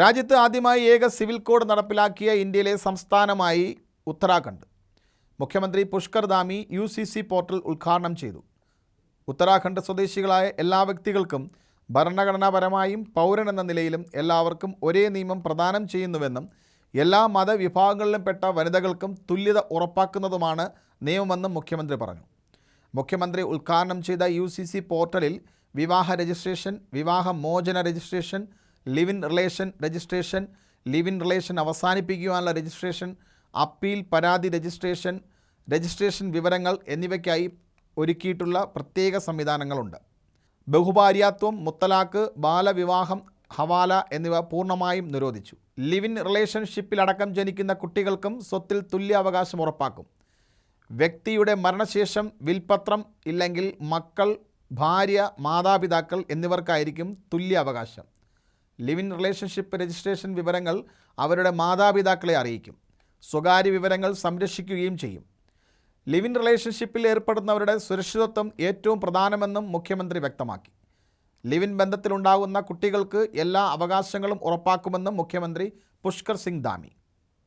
രാജ്യത്ത് ആദ്യമായി ഏക സിവിൽ കോഡ് നടപ്പിലാക്കിയ ഇന്ത്യയിലെ സംസ്ഥാനമായി ഉത്തരാഖണ്ഡ്. മുഖ്യമന്ത്രി Pushkar Dhami U C C portal ഉദ്ഘാടനം ചെയ്തു. ഉത്തരാഖണ്ഡ് സ്വദേശികളായ എല്ലാ വ്യക്തികൾക്കും ഭരണഘടനാപരമായും പൗരൻ എന്ന നിലയിലും എല്ലാവർക്കും ഒരേ നിയമം പ്രദാനം ചെയ്യുന്നുവെന്നും എല്ലാ മതവിഭാഗങ്ങളിലും പെട്ട വനിതകൾക്കും തുല്യത ഉറപ്പാക്കുന്നതുമാണ് നിയമമെന്നും മുഖ്യമന്ത്രി പറഞ്ഞു. മുഖ്യമന്ത്രി ഉദ്ഘാടനം ചെയ്ത യു പോർട്ടലിൽ വിവാഹ രജിസ്ട്രേഷൻ വിവാഹ മോചന registration live in relation registration live in relation അവസാനിപ്പിക്കുവാനുള്ള registration appeal പരാതി രജിസ്ട്രേഷൻ രജിസ്ട്രേഷൻ വിവരങ്ങൾ എന്നിവയ്ക്കായി ഒരുക്കിയിട്ടുള്ള പ്രത്യേക സംവിധാനങ്ങളുണ്ട്. ബഹുഭാര്യാത്വം മുത്തലാക്ക് ബാലവിവാഹം ഹവാല എന്നിവ പൂർണമായും നിരോധിച്ചു. ലിവ് ഇൻ റിലേഷൻഷിപ്പിലടക്കം ജനിക്കുന്ന കുട്ടികൾക്കും സ്വത്തിൽ തുല്യ അവകാശം ഉറപ്പാക്കും. വ്യക്തിയുടെ മരണശേഷം വിൽപത്രം ഇല്ലെങ്കിൽ മക്കൾ ഭാര്യ മാതാപിതാക്കൾ എന്നിവർക്കായിരിക്കും തുല്യ അവകാശം ലിവ് ഇൻ റിലേഷൻഷിപ്പ് രജിസ്ട്രേഷൻ വിവരങ്ങൾ അവരുടെ മാതാപിതാക്കളെ അറിയിക്കും. സ്വകാര്യ വിവരങ്ങൾ സംരക്ഷിക്കുകയും ചെയ്യും. ലിവിൻ റിലേഷൻഷിപ്പിൽ ഏർപ്പെടുന്നവരുടെ സുരക്ഷിതത്വം ഏറ്റവും പ്രധാനമെന്നും മുഖ്യമന്ത്രി വ്യക്തമാക്കി. ലിവിൻ ബന്ധത്തിലുണ്ടാകുന്ന കുട്ടികൾക്ക് എല്ലാ അവകാശങ്ങളും ഉറപ്പാക്കുമെന്നും മുഖ്യമന്ത്രി പുഷ്കർ സിംഗ് ധാമി.